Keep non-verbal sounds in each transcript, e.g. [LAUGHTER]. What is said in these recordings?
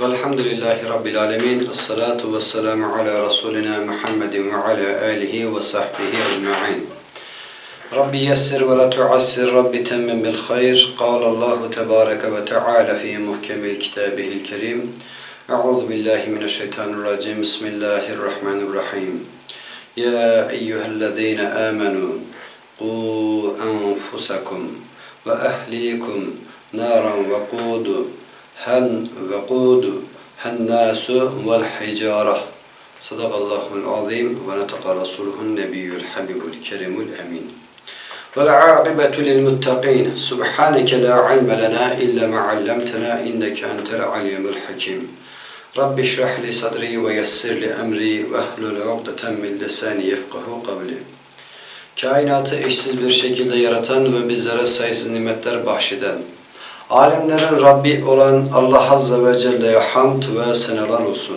Velhamdülillahi Rabbil alemin. Esselatu vesselamu ala Resulina Muhammedin ve ala alihi ve sahbihi ecma'in. Rabbi yessir ve la tuassir, Rabbi temmim bil hayr. Kâle Allahu tebâreke ve teâlâ fî muhkemil kitâbihil kerim. Euzu billahi mineşşeytanirracim. Bismillahirrahmanirrahim. Ya eyyühellezîne âmenû qû enfusakum ve ehlikum naran ve kudu hen ve kudu hen nasu vel hicara. Sadakallahul azim ve netaka rasuluhun nebiyyül habibul kerimul emin. والعاقبة للمتقين سبحانك لا علم لنا إلا ما علمتنا إنك أنت العليم الحكيم رب اشرح لي صدري ويسر لي أمري واhlul عقدة من لساني يفقه قولي Kainatı eşsiz bir şekilde yaratan ve bizlere sayısız nimetler bahşeden, alemlerin Rabbi olan Allah Azze ve Celle'ye hamd ve seneler olsun.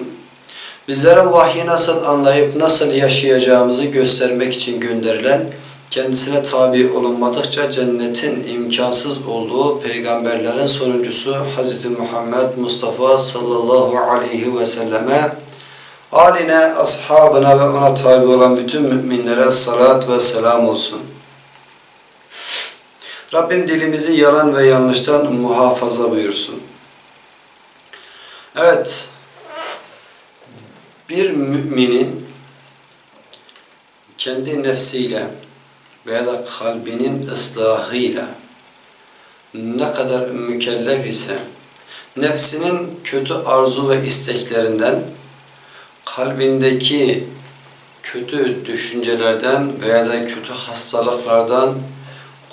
Bizlere vahyi nasıl anlayıp nasıl yaşayacağımızı göstermek için gönderilen, kendisine tabi olunmadıkça cennetin imkansız olduğu peygamberlerin sonuncusu Hz. Muhammed Mustafa sallallahu aleyhi ve selleme aline, ashabına ve ona tabi olan bütün müminlere salat ve selam olsun. Rabbim dilimizi yalan ve yanlıştan muhafaza buyursun. Evet, bir müminin kendi nefsiyle veya da kalbinin ıslahıyla ne kadar mükellef ise nefsinin kötü arzu ve isteklerinden kalbindeki kötü düşüncelerden veya da kötü hastalıklardan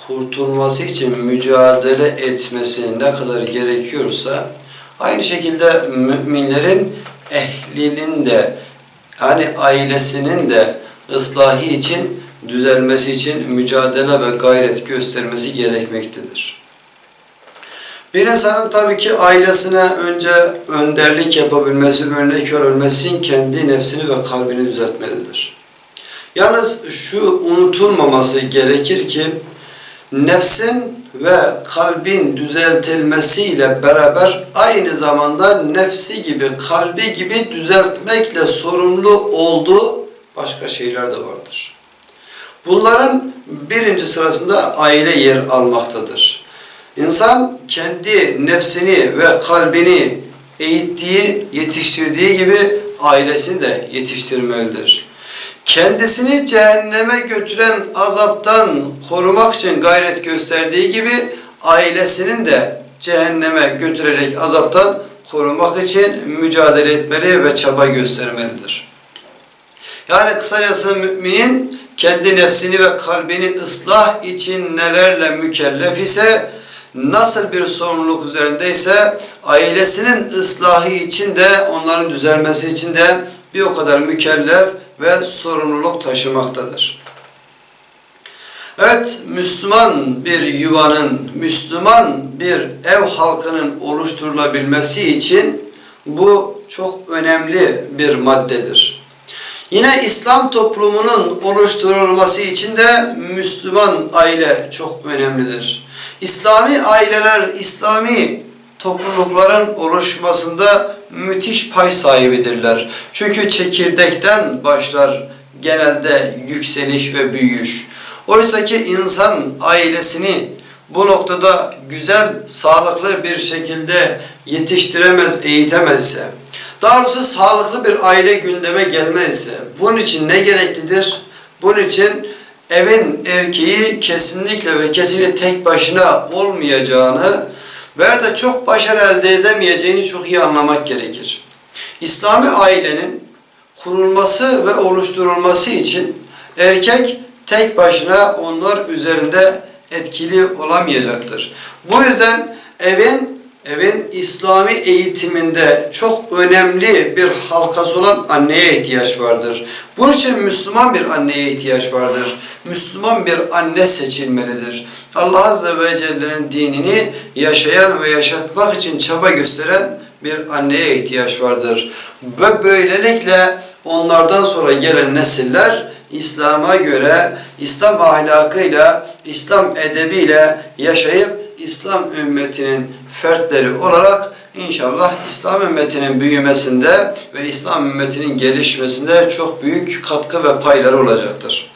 kurtulması için mücadele etmesi ne kadar gerekiyorsa aynı şekilde müminlerin ehlinin de yani ailesinin de ıslahı için düzelmesi için mücadele ve gayret göstermesi gerekmektedir. Bir insanın tabii ki ailesine önce önderlik yapabilmesi, örnek olabilmesi kendi nefsini ve kalbini düzeltmelidir. Yalnız şu unutulmaması gerekir ki nefsin ve kalbin düzeltilmesiyle beraber aynı zamanda nefsi gibi, kalbi gibi düzeltmekle sorumlu olduğu başka şeyler de vardır. Bunların birinci sırasında aile yer almaktadır. İnsan kendi nefsini ve kalbini eğittiği, yetiştirdiği gibi ailesini de yetiştirmelidir. Kendisini cehenneme götüren azaptan korumak için gayret gösterdiği gibi ailesinin de cehenneme götürerek azaptan korumak için mücadele etmeli ve çaba göstermelidir. Yani kısacası müminin kendi nefsini ve kalbini ıslah için nelerle mükellef ise nasıl bir sorumluluk üzerindeyse ailesinin ıslahı için de onların düzelmesi için de bir o kadar mükellef ve sorumluluk taşımaktadır. Evet, Müslüman bir yuvanın, Müslüman bir ev halkının oluşturulabilmesi için bu çok önemli bir maddedir. Yine İslam toplumunun oluşturulması için de Müslüman aile çok önemlidir. İslami aileler, İslami toplulukların oluşmasında müthiş pay sahibidirler. Çünkü çekirdekten başlar genelde yükseliş ve büyüyüş. Oysa ki insan ailesini bu noktada güzel, sağlıklı bir şekilde yetiştiremez, eğitemezse, daha doğrusu sağlıklı bir aile gündeme gelmezse, bunun için ne gereklidir? Bunun için evin erkeği kesinlikle ve kesinlikle tek başına olmayacağını veya da çok başarı elde edemeyeceğini çok iyi anlamak gerekir. İslami ailenin kurulması ve oluşturulması için erkek tek başına onlar üzerinde etkili olamayacaktır. Bu yüzden evin evin İslami eğitiminde çok önemli bir halkası olan anneye ihtiyaç vardır. Bunun için Müslüman bir anneye ihtiyaç vardır. Müslüman bir anne seçilmelidir. Allah Azze ve Celle'nin dinini yaşayan ve yaşatmak için çaba gösteren bir anneye ihtiyaç vardır. Ve böylelikle onlardan sonra gelen nesiller İslam'a göre, İslam ahlakıyla, İslam edebiyle yaşayıp İslam ümmetinin fertleri olarak inşallah İslam ümmetinin büyümesinde ve İslam ümmetinin gelişmesinde çok büyük katkı ve payları olacaktır.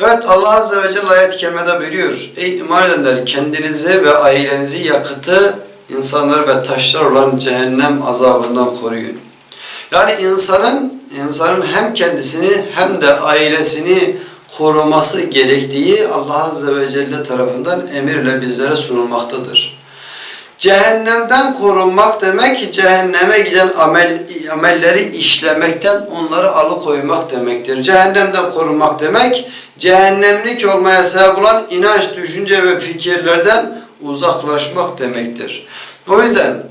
Evet Allah Azze ve Celle ayet-i kerimede buyuruyor. Ey iman edenler kendinizi ve ailenizi yakıtı insanlar ve taşlar olan cehennem azabından koruyun. Yani insanın insanın hem kendisini hem de ailesini koruması gerektiği Allah Azze ve Celle tarafından emirle bizlere sunulmaktadır. Cehennemden korunmak demek cehenneme giden amel, amelleri işlemekten onları alıkoymak demektir. Cehennemden korunmak demek cehennemlik olmaya sebep olan inanç, düşünce ve fikirlerden uzaklaşmak demektir. O yüzden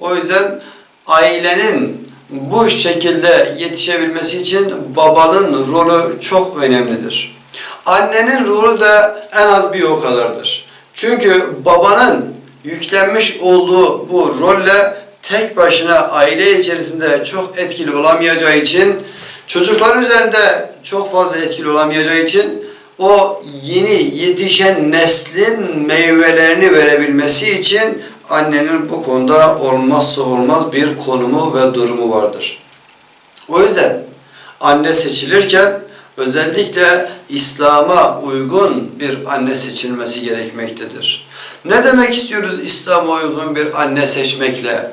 o yüzden ailenin bu şekilde yetişebilmesi için babanın rolü çok önemlidir. Annenin rolü de en az bir o kadardır. Çünkü babanın yüklenmiş olduğu bu rolle tek başına aile içerisinde çok etkili olamayacağı için çocuklar üzerinde çok fazla etkili olamayacağı için o yeni yetişen neslin meyvelerini verebilmesi için annenin bu konuda olmazsa olmaz bir konumu ve durumu vardır. O yüzden anne seçilirken özellikle İslam'a uygun bir anne seçilmesi gerekmektedir. Ne demek istiyoruz İslam'a uygun bir anne seçmekle?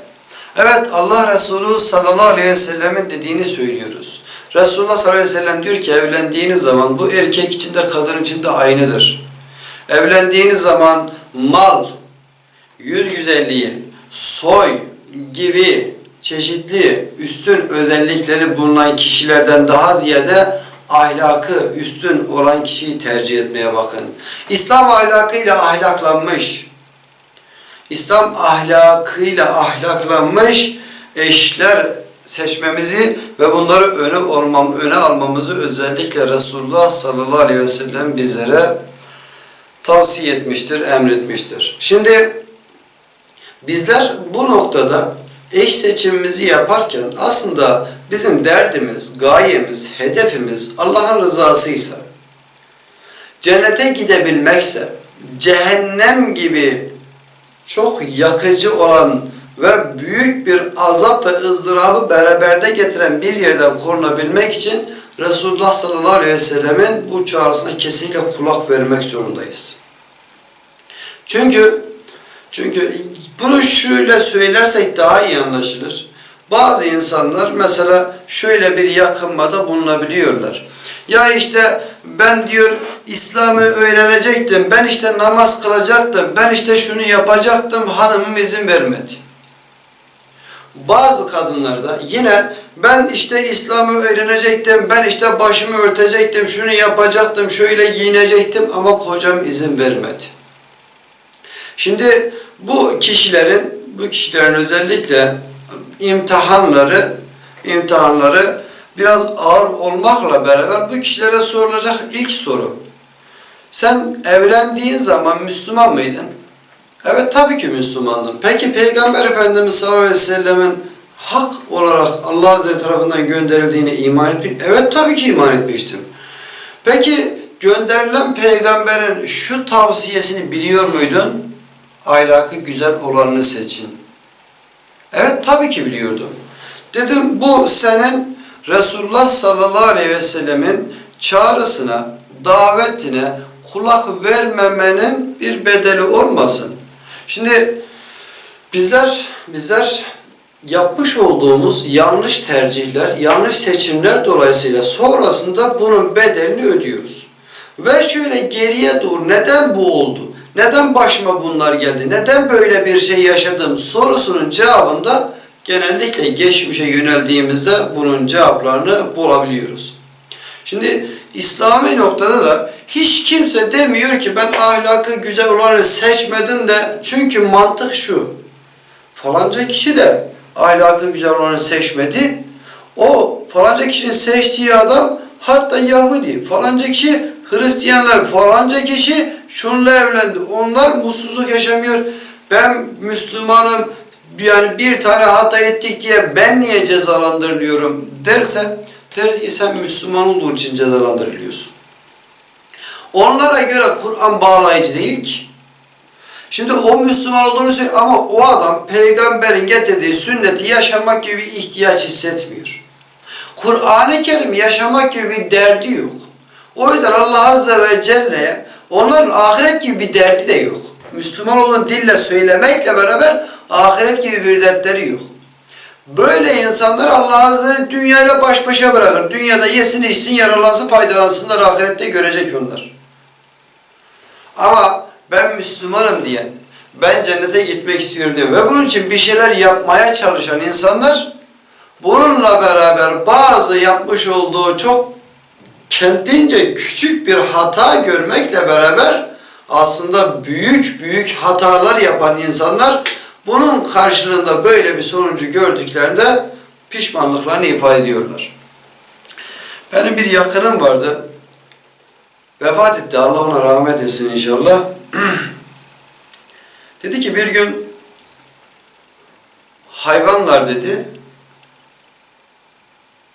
Evet Allah Resulü sallallahu aleyhi ve sellemin dediğini söylüyoruz. Resulullah sallallahu aleyhi ve sellem diyor ki evlendiğiniz zaman bu erkek için de kadın için de aynıdır. Evlendiğiniz zaman mal, yüz güzelliği, soy gibi çeşitli üstün özellikleri bulunan kişilerden daha ziyade ahlakı üstün olan kişiyi tercih etmeye bakın. İslam ahlakıyla ahlaklanmış, İslam ahlakıyla ahlaklanmış eşler seçmemizi ve bunları öne olmam, öne almamızı özellikle Resulullah sallallahu aleyhi ve sellem bizlere tavsiye etmiştir, emretmiştir. Şimdi bizler bu noktada eş seçimimizi yaparken aslında bizim derdimiz, gayemiz, hedefimiz Allah'ın rızasıysa, cennete gidebilmekse, cehennem gibi çok yakıcı olan ve büyük bir azap ve ızdırabı beraberde getiren bir yerden korunabilmek için Resulullah sallallahu aleyhi ve sellemin bu çağrısına kesinlikle kulak vermek zorundayız. Çünkü çünkü bunu şöyle söylersek daha iyi anlaşılır. Bazı insanlar mesela şöyle bir yakınmada bulunabiliyorlar. Ya işte ben diyor İslam'ı öğrenecektim, ben işte namaz kılacaktım, ben işte şunu yapacaktım, hanımım izin vermedi. Bazı kadınlarda yine ben işte İslam'ı öğrenecektim, ben işte başımı örtecektim, şunu yapacaktım, şöyle giyinecektim ama kocam izin vermedi. Şimdi bu kişilerin, bu kişilerin özellikle imtihanları, imtihanları biraz ağır olmakla beraber bu kişilere sorulacak ilk soru. Sen evlendiğin zaman Müslüman mıydın? Evet tabii ki Müslümandım. Peki Peygamber Efendimiz sallallahu aleyhi ve sellemin hak olarak Allah Azze tarafından gönderildiğine iman ettin? Evet tabii ki iman etmiştim. Peki gönderilen peygamberin şu tavsiyesini biliyor muydun? Ahlakı güzel olanını seçin. Evet tabii ki biliyordum. Dedim bu senin Resulullah sallallahu aleyhi ve sellemin çağrısına, davetine kulak vermemenin bir bedeli olmasın. Şimdi bizler bizler yapmış olduğumuz yanlış tercihler, yanlış seçimler dolayısıyla sonrasında bunun bedelini ödüyoruz. Ve şöyle geriye doğru neden bu oldu? Neden başıma bunlar geldi? Neden böyle bir şey yaşadım sorusunun cevabında genellikle geçmişe yöneldiğimizde bunun cevaplarını bulabiliyoruz. Şimdi İslami noktada da hiç kimse demiyor ki ben ahlakı güzel olanı seçmedim de çünkü mantık şu. Falanca kişi de ahlakı güzel olanı seçmedi. O falanca kişinin seçtiği adam hatta Yahudi, falanca kişi Hristiyanlar, falanca kişi şunla evlendi. Onlar mutsuzluk yaşamıyor. Ben Müslümanım, yani bir tane hata ettik diye ben niye cezalandırılıyorum derse der ki sen Müslüman olduğun için cezalandırılıyorsun. Onlara göre Kur'an bağlayıcı değil ki. Şimdi o Müslüman olduğunu söylüyor ama o adam peygamberin getirdiği sünneti yaşamak gibi bir ihtiyaç hissetmiyor. Kur'an-ı Kerim yaşamak gibi bir derdi yok. O yüzden Allah Azze ve Celle'ye onların ahiret gibi bir derdi de yok. Müslüman olduğunu dille söylemekle beraber ahiret gibi bir dertleri yok. Böyle insanlar Allah Azze dünyayla baş başa bırakır. Dünyada yesin içsin yararlansın faydalansınlar ahirette görecek onlar. Ama ben Müslümanım diyen, ben cennete gitmek istiyorum diyen ve bunun için bir şeyler yapmaya çalışan insanlar bununla beraber bazı yapmış olduğu çok kendince küçük bir hata görmekle beraber aslında büyük büyük hatalar yapan insanlar bunun karşılığında böyle bir sonucu gördüklerinde pişmanlıklarını ifade ediyorlar. Benim bir yakınım vardı. Vefat etti. Allah ona rahmet etsin inşallah. [CLEARS THROAT] dedi ki bir gün hayvanlar dedi.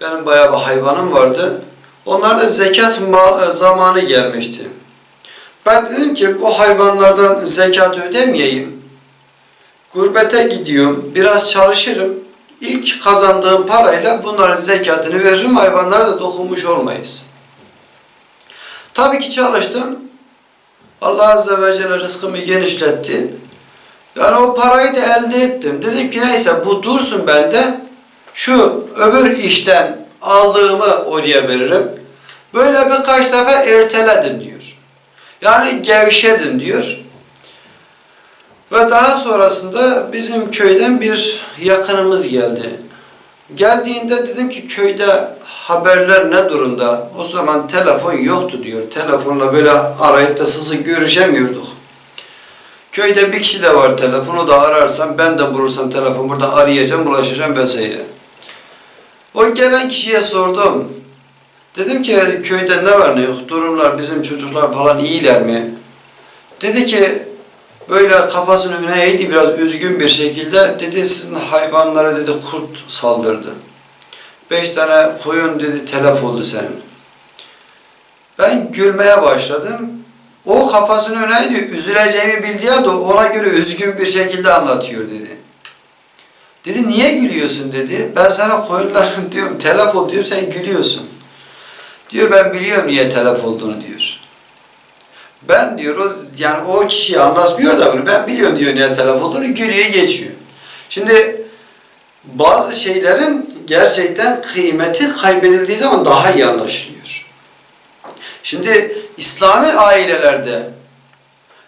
Benim bayağı bir hayvanım vardı. Onlarda zekat mal- zamanı gelmişti. Ben dedim ki bu hayvanlardan zekat ödemeyeyim. Gurbete gidiyorum, biraz çalışırım. İlk kazandığım parayla bunların zekatını veririm, hayvanlara da dokunmuş olmayız. Tabii ki çalıştım. Allah Azze ve Celle rızkımı genişletti. Yani o parayı da elde ettim. Dedim ki neyse bu dursun bende. Şu öbür işten aldığımı oraya veririm. Böyle birkaç defa erteledim diyor. Yani gevşedim diyor. Ve daha sonrasında bizim köyden bir yakınımız geldi. Geldiğinde dedim ki köyde haberler ne durumda? O zaman telefon yoktu diyor. Telefonla böyle arayıp da sısı görüşemiyorduk. Köyde bir kişi de var telefonu da ararsam ben de bulursam telefon burada arayacağım, bulaşacağım vesaire. O gelen kişiye sordum. Dedim ki köyde ne var ne yok, durumlar bizim çocuklar falan iyiler mi? Dedi ki böyle kafasını öne eğdi biraz üzgün bir şekilde. Dedi sizin hayvanlara dedi kurt saldırdı. Beş tane koyun dedi telef oldu senin. Ben gülmeye başladım. O kafasını öne eğdi, üzüleceğimi bildiği halde ona göre üzgün bir şekilde anlatıyor dedi. Dedi niye gülüyorsun dedi. Ben sana koyunların [LAUGHS] diyorum telef oldu diyorum sen gülüyorsun. Diyor ben biliyorum niye telef olduğunu diyor. Ben diyor o yani o kişiyi anlatmıyor da bunu ben biliyorum diyor niye telef olduğunu gülüyor geçiyor. Şimdi bazı şeylerin gerçekten kıymeti kaybedildiği zaman daha iyi anlaşılıyor. Şimdi İslami ailelerde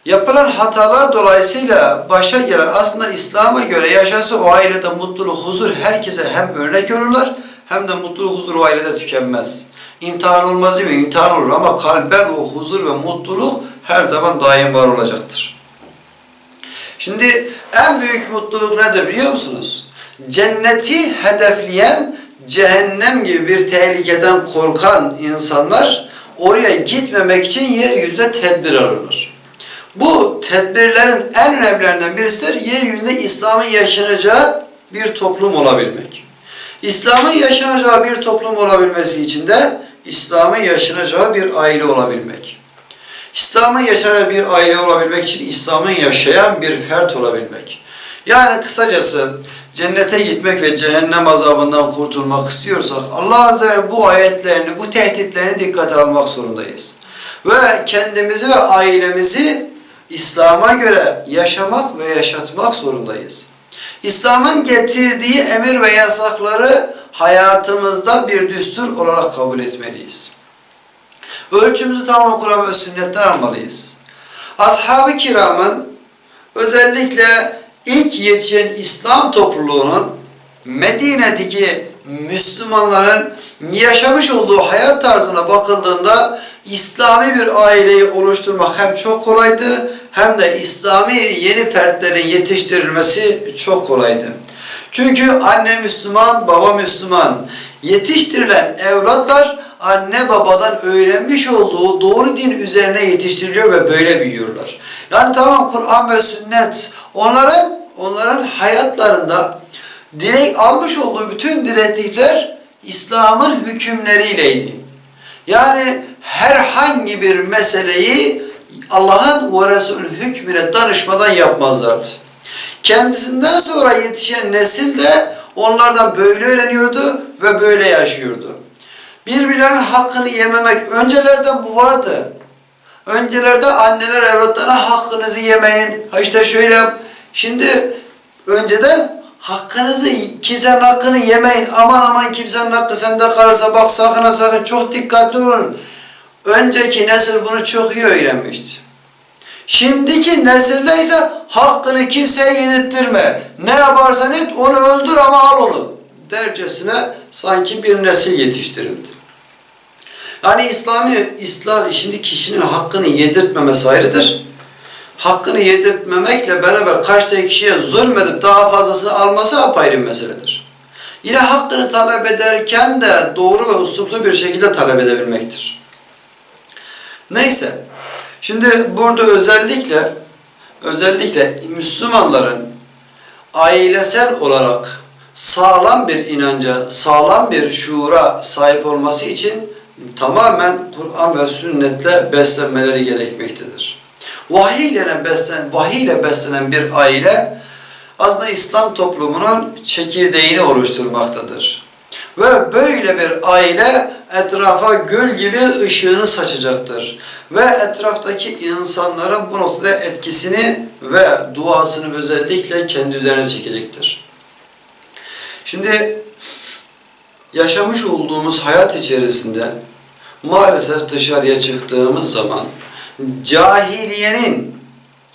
yapılan hatalar dolayısıyla başa gelen aslında İslam'a göre yaşası o ailede mutluluk, huzur herkese hem örnek olurlar hem de mutluluk, huzur o ailede tükenmez. İmtihan olmaz değil mi? İmtihan olur ama kalben o huzur ve mutluluk her zaman daim var olacaktır. Şimdi en büyük mutluluk nedir biliyor musunuz? Cenneti hedefleyen cehennem gibi bir tehlikeden korkan insanlar oraya gitmemek için yeryüzünde tedbir alırlar. Bu tedbirlerin en önemlilerinden birisidir yeryüzünde İslam'ın yaşanacağı bir toplum olabilmek. İslam'ın yaşanacağı bir toplum olabilmesi için de İslam'ın yaşanacağı bir aile olabilmek. İslam'ın yaşayan bir aile olabilmek için İslam'ın yaşayan bir fert olabilmek. Yani kısacası cennete gitmek ve cehennem azabından kurtulmak istiyorsak Allah Azze ve bu ayetlerini, bu tehditlerini dikkate almak zorundayız. Ve kendimizi ve ailemizi İslam'a göre yaşamak ve yaşatmak zorundayız. İslam'ın getirdiği emir ve yasakları hayatımızda bir düstur olarak kabul etmeliyiz. Ölçümüzü tamamen Kur'an ve sünnetten almalıyız. Ashab-ı kiramın özellikle ilk yetişen İslam topluluğunun Medine'deki Müslümanların yaşamış olduğu hayat tarzına bakıldığında İslami bir aileyi oluşturmak hem çok kolaydı hem de İslami yeni fertlerin yetiştirilmesi çok kolaydı. Çünkü anne Müslüman, baba Müslüman. Yetiştirilen evlatlar anne babadan öğrenmiş olduğu doğru din üzerine yetiştiriliyor ve böyle büyüyorlar. Yani tamam Kur'an ve sünnet onların onların hayatlarında direkt almış olduğu bütün direktifler İslam'ın hükümleriyleydi. Yani herhangi bir meseleyi Allah'ın ve Resulünün hükmüne danışmadan yapmazlardı. Kendisinden sonra yetişen nesil de onlardan böyle öğreniyordu ve böyle yaşıyordu. Birbirlerinin hakkını yememek öncelerden bu vardı. Öncelerde anneler evlatlarına hakkınızı yemeyin. Ha işte şöyle yap. Şimdi önceden hakkınızı kimsenin hakkını yemeyin. Aman aman kimsenin hakkı sende kalırsa bak sakın sakın çok dikkatli olun. Önceki nesil bunu çok iyi öğrenmişti. Şimdiki nesilde ise hakkını kimseye yedirttirme. Ne yaparsan et onu öldür ama al onu. Dercesine sanki bir nesil yetiştirildi. Yani İslami İslam şimdi kişinin hakkını yedirtmemesi ayrıdır. Hakkını yedirtmemekle beraber kaçta kişiye zulmedip daha fazlasını alması apayrı bir meseledir. Yine hakkını talep ederken de doğru ve usluplu bir şekilde talep edebilmektir. Neyse. Şimdi burada özellikle özellikle Müslümanların ailesel olarak sağlam bir inanca, sağlam bir şuura sahip olması için tamamen Kur'an ve sünnetle beslenmeleri gerekmektedir. Vahiy ile beslen, vahiy ile beslenen bir aile aslında İslam toplumunun çekirdeğini oluşturmaktadır. Ve böyle bir aile etrafa gül gibi ışığını saçacaktır. Ve etraftaki insanların bu noktada etkisini ve duasını özellikle kendi üzerine çekecektir. Şimdi yaşamış olduğumuz hayat içerisinde maalesef dışarıya çıktığımız zaman cahiliyenin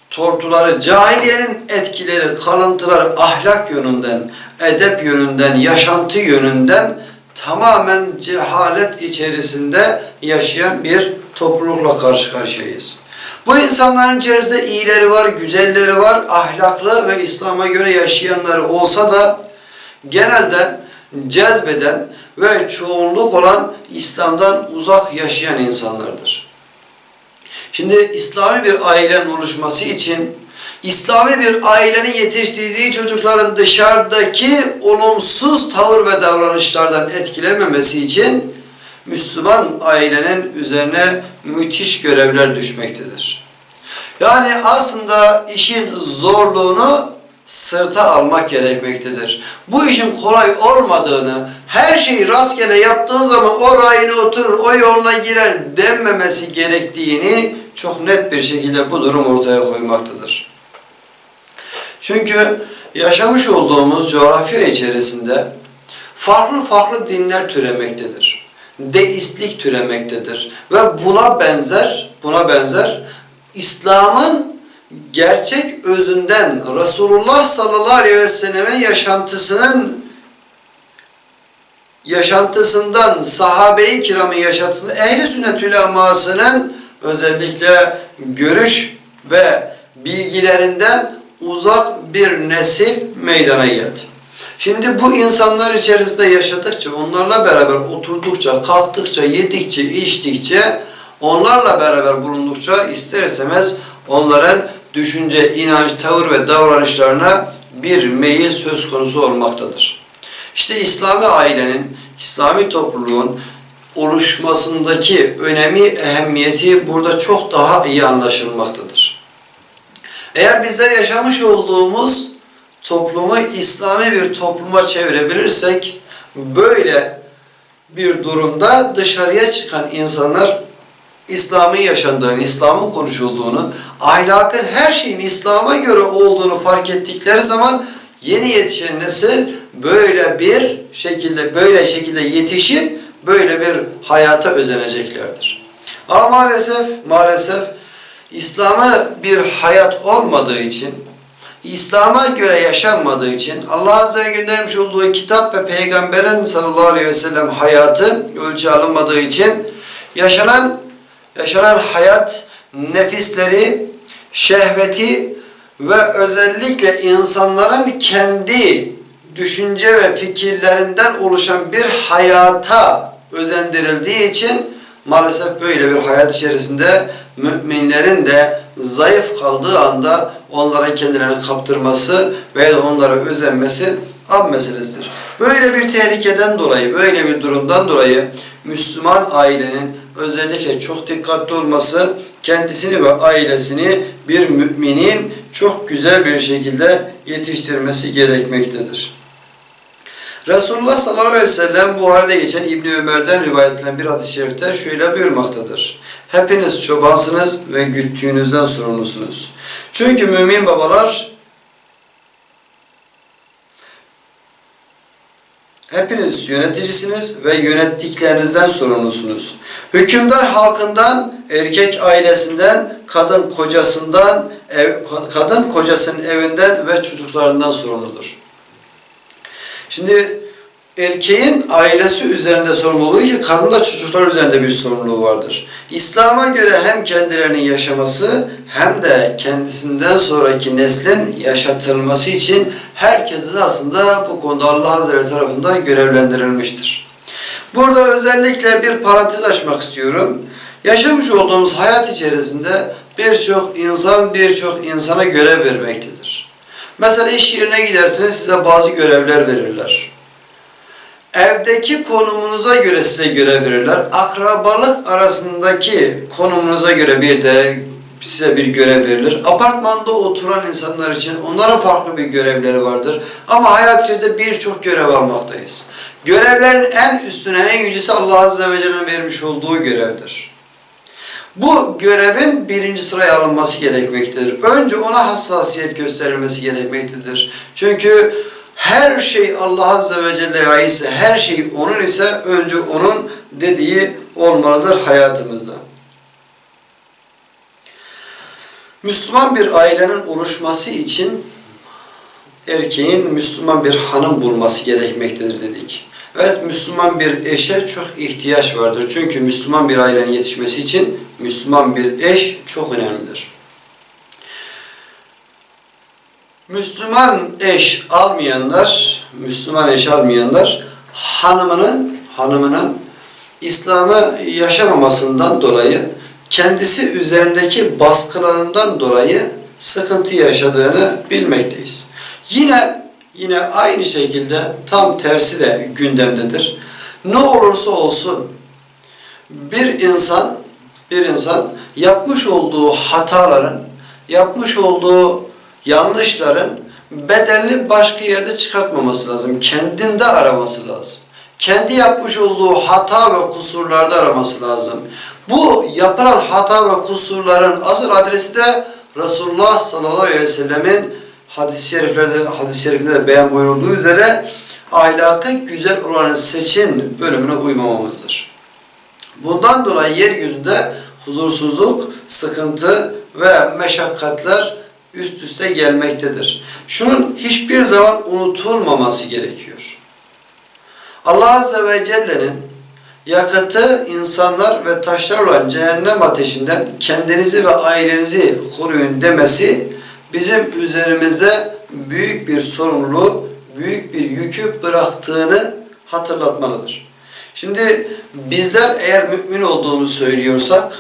tortuları, cahiliyenin etkileri, kalıntıları ahlak yönünden, edep yönünden, yaşantı yönünden tamamen cehalet içerisinde yaşayan bir toplulukla karşı karşıyayız. Bu insanların içerisinde iyileri var, güzelleri var, ahlaklı ve İslam'a göre yaşayanları olsa da genelde cezbeden ve çoğunluk olan İslam'dan uzak yaşayan insanlardır. Şimdi İslami bir ailenin oluşması için İslami bir ailenin yetiştirdiği çocukların dışarıdaki olumsuz tavır ve davranışlardan etkilememesi için Müslüman ailenin üzerine müthiş görevler düşmektedir. Yani aslında işin zorluğunu sırta almak gerekmektedir. Bu işin kolay olmadığını, her şeyi rastgele yaptığın zaman o rayına oturur, o yoluna girer denmemesi gerektiğini çok net bir şekilde bu durum ortaya koymaktadır. Çünkü yaşamış olduğumuz coğrafya içerisinde farklı farklı dinler türemektedir. Deistlik türemektedir ve buna benzer buna benzer İslam'ın gerçek özünden Resulullah sallallahu aleyhi ve sellem'in yaşantısının yaşantısından sahabe-i kiramın yaşantısından ehli sünnet ulemasının özellikle görüş ve bilgilerinden uzak bir nesil meydana geldi. Şimdi bu insanlar içerisinde yaşadıkça, onlarla beraber oturdukça, kalktıkça, yedikçe, içtikçe, onlarla beraber bulundukça ister istemez onların düşünce, inanç, tavır ve davranışlarına bir meyil söz konusu olmaktadır. İşte İslami ailenin, İslami topluluğun oluşmasındaki önemi, ehemmiyeti burada çok daha iyi anlaşılmaktadır. Eğer bizler yaşamış olduğumuz toplumu İslami bir topluma çevirebilirsek, böyle bir durumda dışarıya çıkan insanlar İslam'ın yaşandığını, İslam'ın konuşulduğunu, ahlakın her şeyin İslam'a göre olduğunu fark ettikleri zaman yeni yetişen nesil böyle bir şekilde böyle şekilde yetişip böyle bir hayata özeneceklerdir. Ama maalesef maalesef İslam'a bir hayat olmadığı için İslam'a göre yaşanmadığı için Allah Azze ve göndermiş olduğu kitap ve Peygamberin sallallahu aleyhi ve sellem hayatı ölçü alınmadığı için yaşanan yaşanan hayat nefisleri, şehveti ve özellikle insanların kendi düşünce ve fikirlerinden oluşan bir hayata özendirildiği için maalesef böyle bir hayat içerisinde müminlerin de zayıf kaldığı anda onların kendilerini kaptırması veya onlara özenmesi an meselesidir. Böyle bir tehlikeden dolayı, böyle bir durumdan dolayı Müslüman ailenin özellikle çok dikkatli olması, kendisini ve ailesini bir müminin çok güzel bir şekilde yetiştirmesi gerekmektedir. Resulullah sallallahu aleyhi ve sellem Buhari'de geçen İbni Ömer'den rivayet edilen bir hadis-i şerifte şöyle buyurmaktadır. Hepiniz çobansınız ve güttüğünüzden sorumlusunuz. Çünkü mümin babalar Hepiniz yöneticisiniz ve yönettiklerinizden sorumlusunuz. Hükümdar halkından, erkek ailesinden, kadın kocasından, ev, kadın kocasının evinden ve çocuklarından sorumludur. Şimdi erkeğin ailesi üzerinde sorumluluğu ki kadın da çocuklar üzerinde bir sorumluluğu vardır. İslam'a göre hem kendilerinin yaşaması hem de kendisinden sonraki neslin yaşatılması için herkesin aslında bu konuda Allah Azze tarafından görevlendirilmiştir. Burada özellikle bir parantez açmak istiyorum. Yaşamış olduğumuz hayat içerisinde birçok insan birçok insana görev vermektedir. Mesela iş yerine gidersiniz size bazı görevler verirler. Evdeki konumunuza göre size görev verirler. Akrabalık arasındaki konumunuza göre bir de size bir görev verilir. Apartmanda oturan insanlar için onlara farklı bir görevleri vardır. Ama hayat içerisinde birçok görev almaktayız. Görevlerin en üstüne en yücesi Allah Azze ve Celle'nin vermiş olduğu görevdir. Bu görevin birinci sıraya alınması gerekmektedir. Önce ona hassasiyet gösterilmesi gerekmektedir. Çünkü her şey Allah Azze ve Celle'ye aitse, her şey O'nun ise önce O'nun dediği olmalıdır hayatımızda. Müslüman bir ailenin oluşması için erkeğin Müslüman bir hanım bulması gerekmektedir dedik. Evet Müslüman bir eşe çok ihtiyaç vardır. Çünkü Müslüman bir ailenin yetişmesi için Müslüman bir eş çok önemlidir. Müslüman eş almayanlar, Müslüman eş almayanlar hanımının hanımının İslam'ı yaşamamasından dolayı kendisi üzerindeki baskılarından dolayı sıkıntı yaşadığını bilmekteyiz. Yine yine aynı şekilde tam tersi de gündemdedir. Ne olursa olsun bir insan bir insan yapmış olduğu hataların, yapmış olduğu yanlışların bedelini başka yerde çıkartmaması lazım. Kendinde araması lazım. Kendi yapmış olduğu hata ve kusurlarda araması lazım. Bu yapılan hata ve kusurların asıl adresi de Resulullah sallallahu aleyhi ve sellemin hadis-i şeriflerde, hadis-i şerifinde de beyan buyurulduğu üzere ahlakı güzel olanı seçin bölümüne uymamamızdır. Bundan dolayı yeryüzünde huzursuzluk, sıkıntı ve meşakkatler üst üste gelmektedir. Şunun hiçbir zaman unutulmaması gerekiyor. Allah Azze ve Celle'nin yakıtı insanlar ve taşlar olan cehennem ateşinden kendinizi ve ailenizi koruyun demesi bizim üzerimizde büyük bir sorumluluğu, büyük bir yükü bıraktığını hatırlatmalıdır. Şimdi bizler eğer mümin olduğumuzu söylüyorsak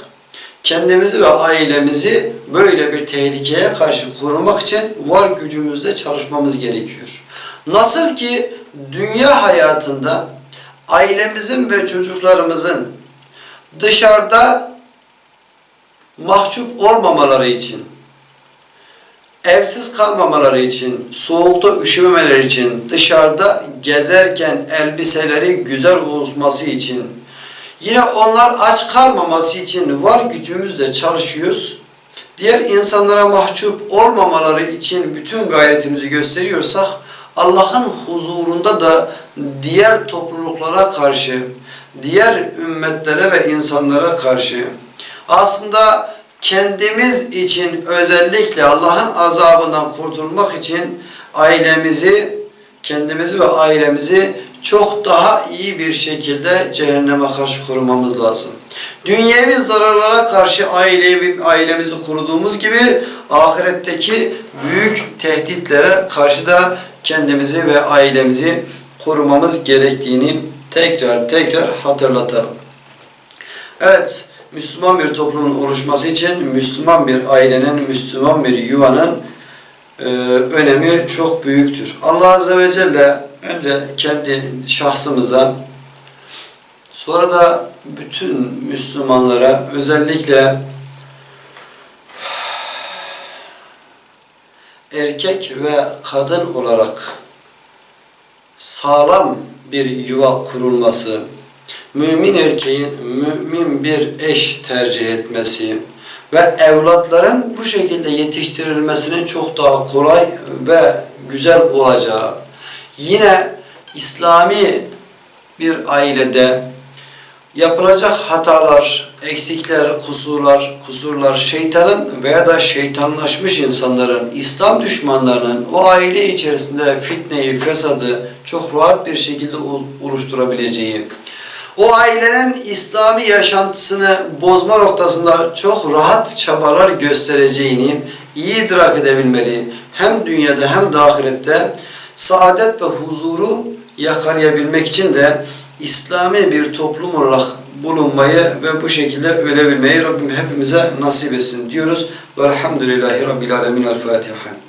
kendimizi ve ailemizi böyle bir tehlikeye karşı korumak için var gücümüzle çalışmamız gerekiyor. Nasıl ki dünya hayatında ailemizin ve çocuklarımızın dışarıda mahcup olmamaları için, evsiz kalmamaları için, soğukta üşümemeleri için, dışarıda gezerken elbiseleri güzel olması için, yine onlar aç kalmaması için var gücümüzle çalışıyoruz. Diğer insanlara mahcup olmamaları için bütün gayretimizi gösteriyorsak, Allah'ın huzurunda da diğer topluluklara karşı, diğer ümmetlere ve insanlara karşı aslında kendimiz için özellikle Allah'ın azabından kurtulmak için ailemizi, kendimizi ve ailemizi çok daha iyi bir şekilde cehenneme karşı korumamız lazım. Dünyevi zararlara karşı ailevi, ailemizi koruduğumuz gibi ahiretteki büyük tehditlere karşı da kendimizi ve ailemizi korumamız gerektiğini tekrar tekrar hatırlatalım. Evet, Müslüman bir toplumun oluşması için Müslüman bir ailenin, Müslüman bir yuvanın e, önemi çok büyüktür. Allah Azze ve Celle önce kendi şahsımıza, Sonra da bütün Müslümanlara özellikle erkek ve kadın olarak sağlam bir yuva kurulması, mümin erkeğin mümin bir eş tercih etmesi ve evlatların bu şekilde yetiştirilmesinin çok daha kolay ve güzel olacağı, yine İslami bir ailede yapılacak hatalar, eksikler, kusurlar, kusurlar şeytanın veya da şeytanlaşmış insanların, İslam düşmanlarının o aile içerisinde fitneyi, fesadı çok rahat bir şekilde ol- oluşturabileceği, o ailenin İslami yaşantısını bozma noktasında çok rahat çabalar göstereceğini iyi idrak edebilmeli. Hem dünyada hem de ahirette saadet ve huzuru yakalayabilmek için de İslami bir toplum olarak bulunmayı ve bu şekilde ölebilmeyi Rabbim hepimize nasip etsin diyoruz. Velhamdülillahi Rabbil Alemin. El Fatiha.